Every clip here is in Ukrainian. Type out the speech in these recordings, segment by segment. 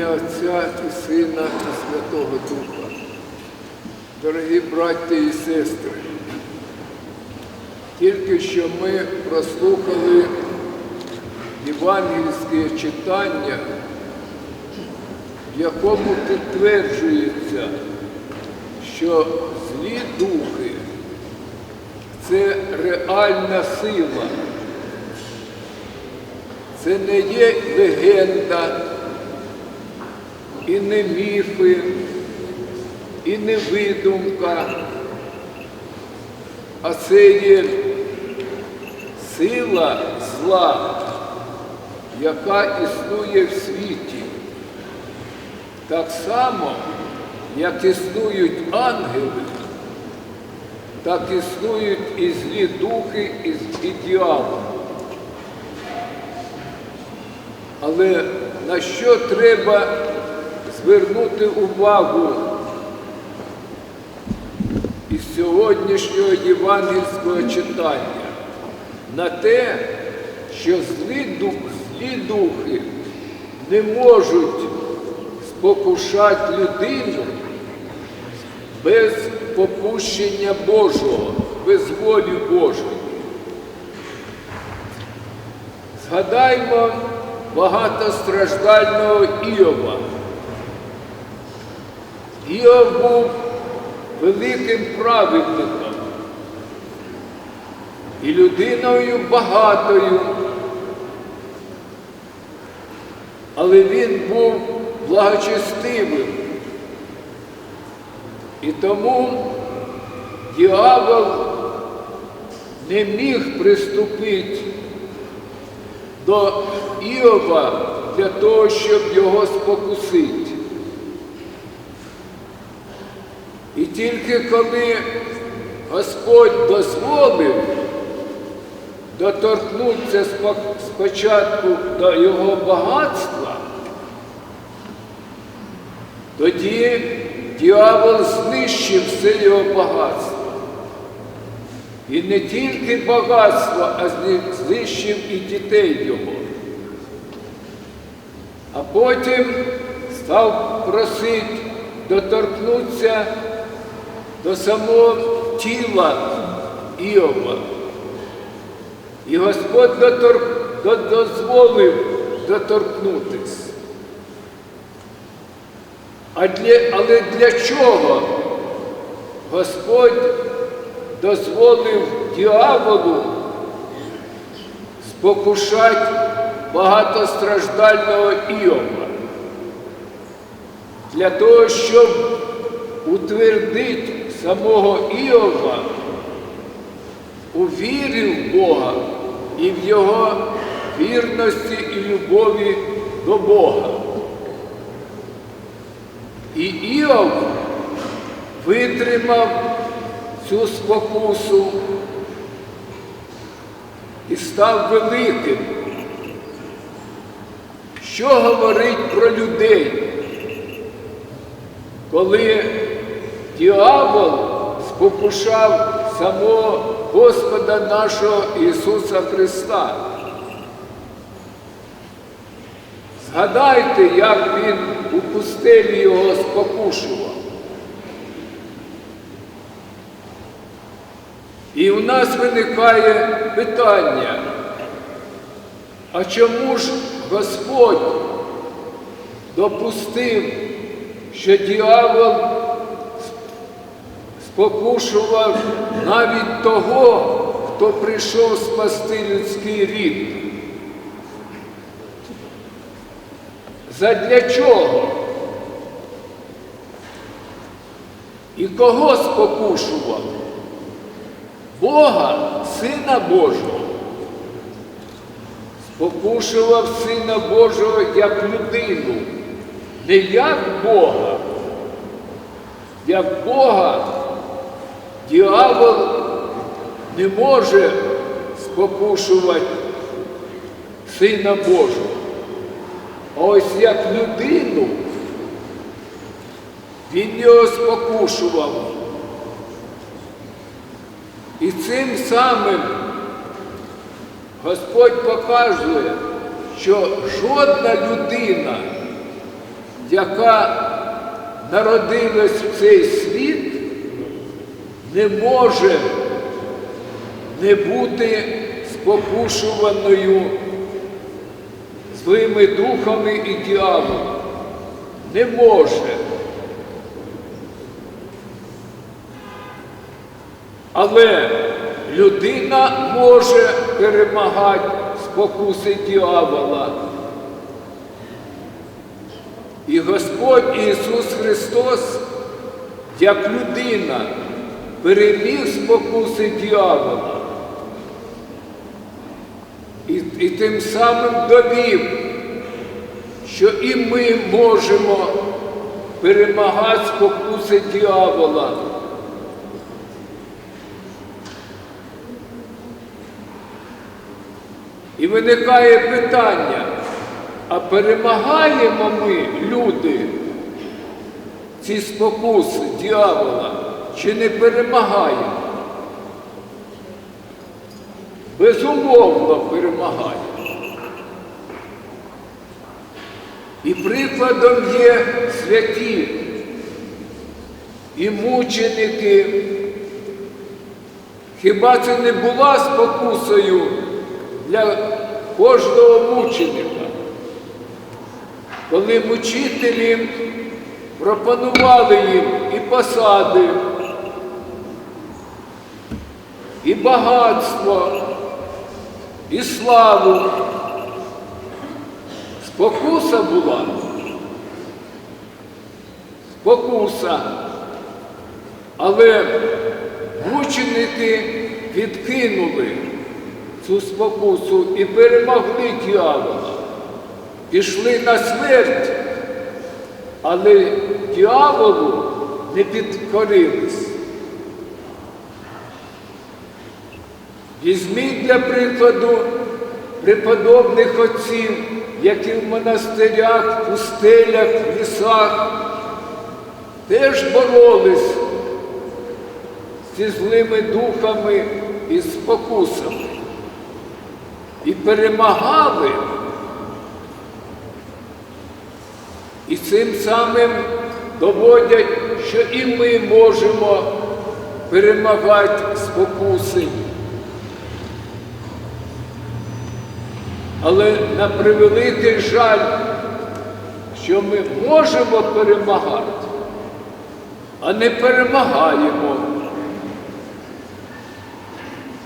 ім'я Отця і Сина і Святого Духа. Дорогі браті і сестри, тільки що ми прослухали євангельське читання, в якому підтверджується, що злі духи це реальна сила. Це не є легенда, і не міфи, і не видумка, а це є сила зла, яка існує в світі. Так само, як існують ангели, так існують і злі духи, і, і. Але на що треба звернути увагу із сьогоднішнього євангельського читання? На те, що злі, дух, злі духи не можуть спокушати людину без попущення Божого, без волі Божої. Згадаймо багатостраждального Іова. Іов був великим праведником і людиною багатою, але він був благочестивим. І тому діявол не міг приступити до Іова для того, щоб його спокусити. І тільки коли Господь дозволив доторкнутися спочатку до його багатства, тоді діявол знищив все його багатство. І не тільки багатство, а знищив і дітей його. А потім став просити доторкнутися до самого тіла Іова. І Господь дотор... дозволив доторкнутися. Для... Але для чого Господь дозволив діяволу спокушати багатостраждального Іова? Для того, щоб утвердити самого Іова у вірі в Бога і в Його вірності і любові до Бога. І Іов витримав цю спокусу і став великим. Що говорить про людей? Коли діабол спокушав самого Господа нашого Ісуса Христа. Згадайте, як Він у пустелі його спокушував. І в нас виникає питання, а чому ж Господь допустив, що діявол спокушував навіть того, хто прийшов спасти людський рід? Задля чого? І кого спокушував? Бога, Сина Божого. Спокушував Сина Божого як людину, не як Бога. Як Бога діявол не може спокушувати Сина Божого. Ось як людину він його спокушував. І цим самим Господь показує, що жодна людина яка народилась в цей світ, не може не бути спокушуваною злими духами і діаболом. Не може. Але людина може перемагати спокуси діявола. І Господь Ісус Христос, як людина, переміг спокуси діявола. І, і тим самим довів, що і ми можемо перемагати спокуси діявола. І виникає питання, а перемагаємо ми, люди, ці спокуси діявола, чи не перемагаємо? Безумовно перемагаємо. І прикладом є святі і мученики. Хіба це не була спокусою для кожного мученика? Коли мучителі пропонували їм і посади, і багатство, і славу. Спокуса була. Спокуса. Але мученики відкинули цю спокусу і перемогли дьявола. Пішли на смерть, але дьяволу не підкорились. Візьміть для прикладу преподобних отців, які в монастирях, пустелях, лісах теж боролись зі злими духами і спокусами. І перемагали. І цим самим доводять, що і ми можемо перемагати спокуси. Але на превеликий жаль, що ми можемо перемагати, а не перемагаємо.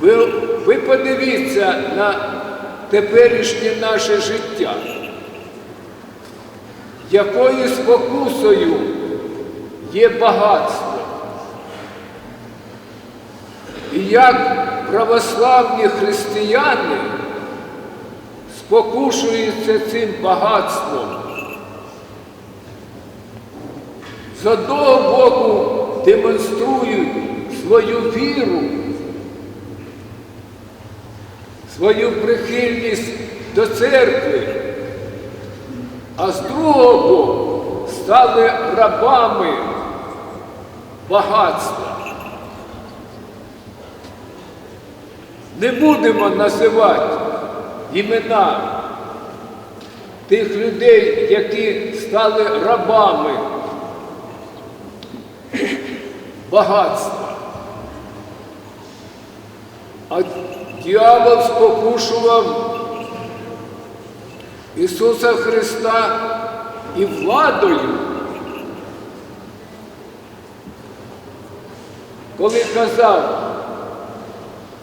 Ви, ви подивіться на теперішнє наше життя, якою спокусою є багатство. І як православні християни спокушуються цим багатством. З одного боку демонструють свою віру, свою прихильність до церкви, а з другого боку стали рабами багатства. Не будемо називати імена тих людей, які стали рабами багатства. А дьявол спокушував Ісуса Христа і владою, коли казав,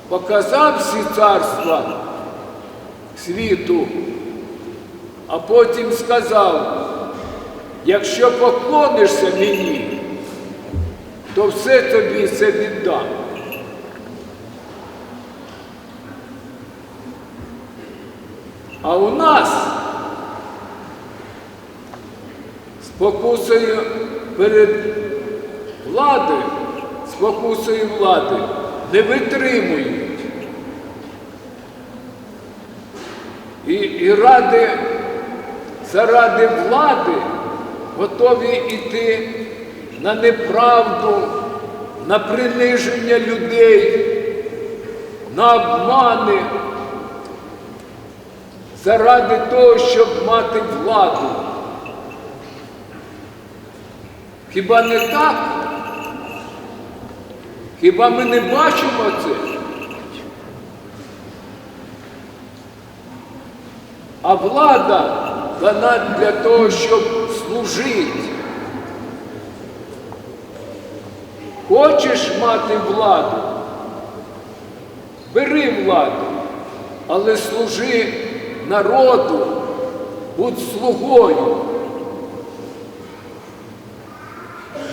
показав всі царства світу, а потім сказав, якщо поклонишся мені, то все тобі це віддам. А у нас спокусою перед владою, спокусою влади не витримують. І, і ради, заради влади готові йти на неправду, на приниження людей, на обмани, заради того, щоб мати владу. Хіба не так? Хіба ми не бачимо це? А влада дана для того, щоб служити. Хочеш мати владу? Бери владу, але служи народу, будь слугою.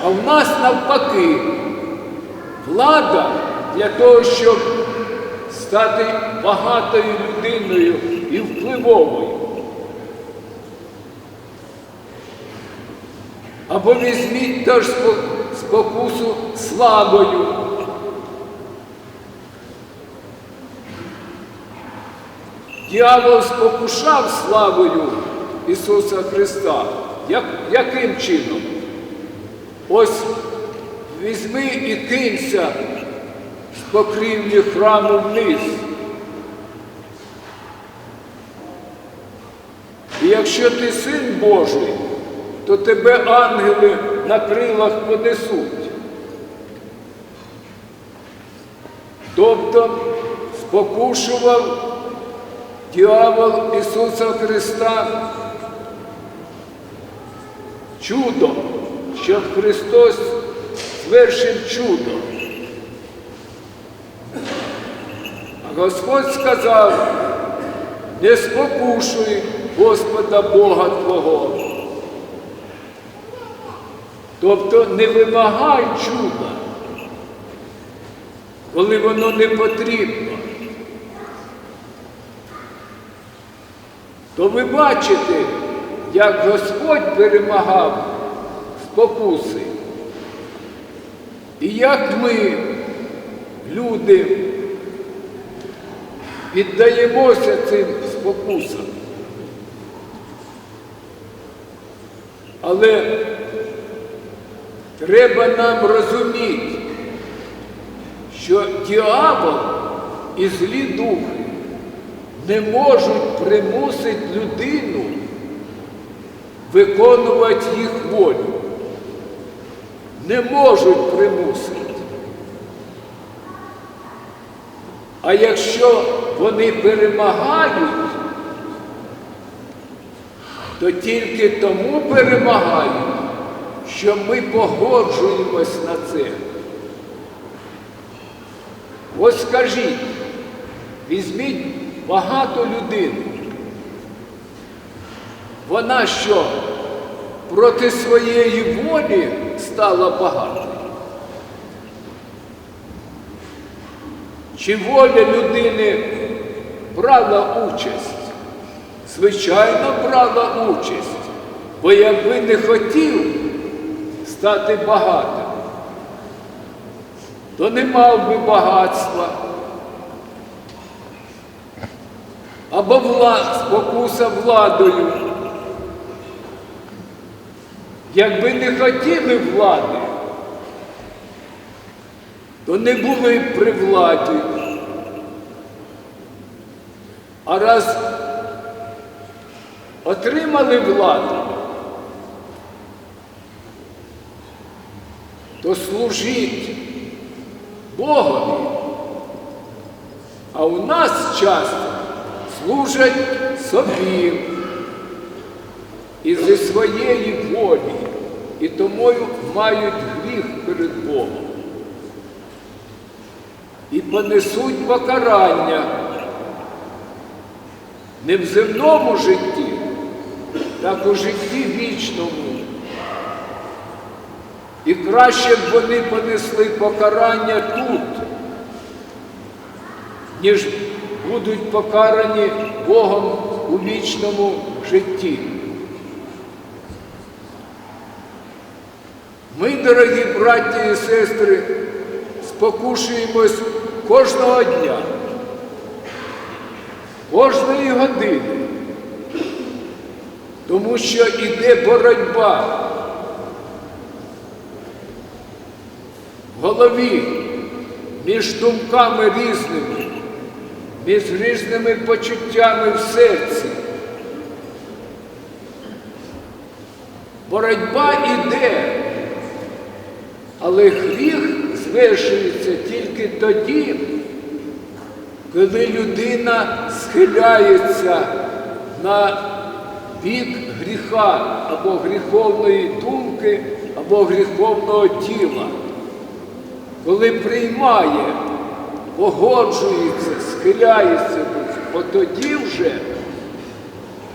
А в нас навпаки влада для того, щоб стати багатою людиною і впливовою. Або візьміть теж спокусу славою. Діавол спокушав славою Ісуса Христа. Як, яким чином? Ось візьми і кинься з покрівлі храму вниз. Якщо ти син Божий, то тебе ангели на крилах понесуть. Тобто спокушував діявол Ісуса Христа чудо, щоб Христос звершив чудо. А Господь сказав, не спокушуй Господа Бога Твого. Тобто не вимагай чуда, коли воно не потрібно. То ви бачите, як Господь перемагав спокуси. І як ми, люди, піддаємося цим спокусам. Але треба нам розуміти, що діабол і злі духи не можуть примусити людину виконувати їх волю. Не можуть примусити. А якщо вони перемагають, то тільки тому перемагають, що ми погоджуємось на це. Ось скажіть, візьміть багато людей. Вона що, проти своєї волі стала багатою? Чи воля людини брала участь? Звичайно, брала участь, бо якби не хотів стати багатим, то не мав би багатства. Або вла... спокуса владою. Якби не хотіли влади, то не були при владі. А раз отримали владу, то служіть Богові. А у нас часто служать собі і зі своєї волі, і тому мають гріх перед Богом. І понесуть покарання не в земному житті, так у житті вічному. І краще б вони понесли покарання тут, ніж будуть покарані Богом у вічному житті. Ми, дорогі браті і сестри, спокушуємось кожного дня, кожної години, тому що йде боротьба в голові між думками різними, між різними почуттями в серці. Боротьба йде Але гріх звершується тільки тоді, коли людина схиляється на бік гріха або гріховної думки, або гріховного тіла. Коли приймає, погоджується, схиляється до от тоді вже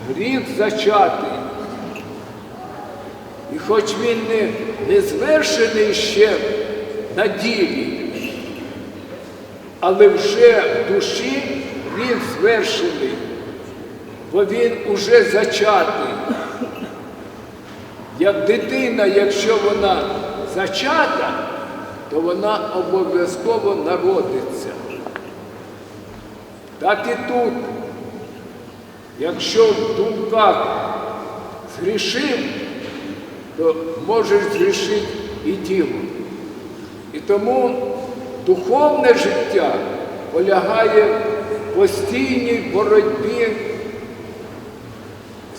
гріх зачатий. І хоч він не, не звершений ще на ділі, але вже в душі він звершений, бо він уже зачатий. Як дитина, якщо вона зачата, то вона обов'язково народиться. Так і тут, якщо в думках згрішив, то можеш згрішити і тілом. І тому духовне життя полягає в постійній боротьбі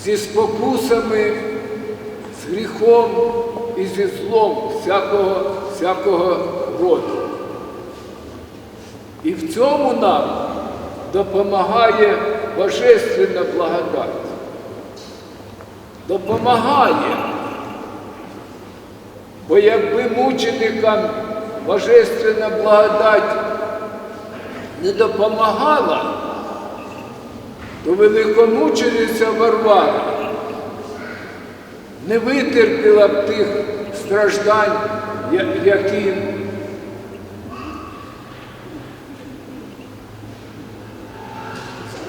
зі спокусами, гріхом і зі злом всякого, всякого роду. І в цьому нам допомагає Божественна благодать. Допомагає. Бо якби мученикам Божественна благодать не допомагала, то великомучениця Варвара не витерпіла б тих страждань, які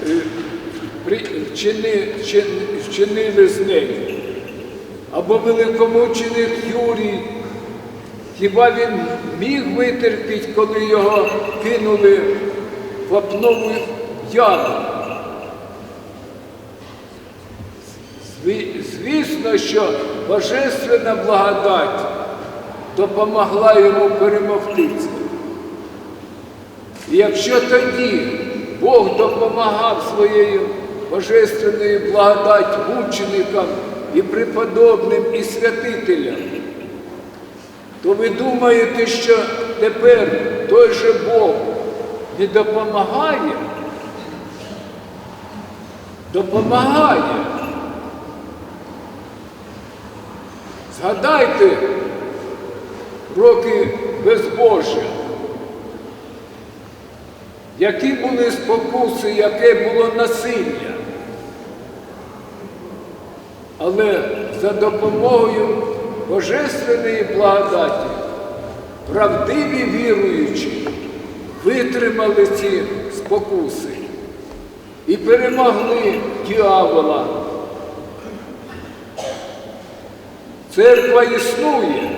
е, вчинили з нею. Або великомученик Юрій, хіба він міг витерпіти, коли його кинули в вапнову яму? Звісно, що Божественна благодать допомогла йому перемогти. І якщо тоді Бог допомагав своєю божественною благодать мученикам і преподобним, і святителям, то ви думаєте, що тепер той же Бог не допомагає? Допомагає. Згадайте роки безбожжя. Які були спокуси, яке було насилля. Але за допомогою Божественної благодаті правдиві віруючі витримали ці спокуси і перемогли дьявола. Церква існує,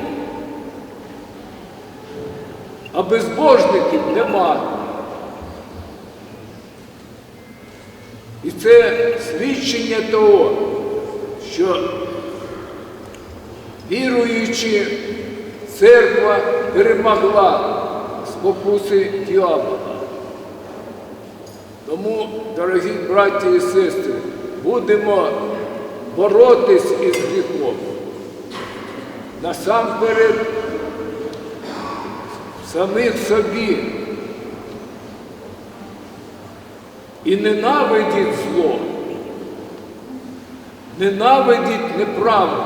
а безбожників нема. І це свідчення того, що віруючи, церква перемогла спокуси дьявола. Тому, дорогі браті і сестри, будемо боротись із гріхом. Насамперед, самих собі. І ненавидіть зло, ненавидіть неправду,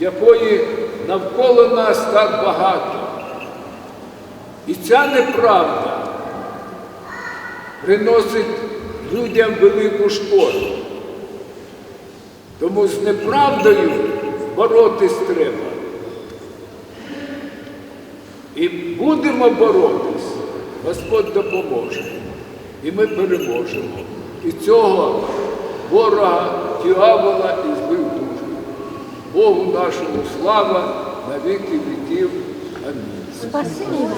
якої навколо нас так багато. І ця неправда приносить людям велику шкоду. Тому з неправдою боротись треба. І будемо боротись, Господь допоможе. І ми переможемо. І цього ворога, дьявола і злих дух. Богу нашому слава на віки віків. Амінь. Спасибо.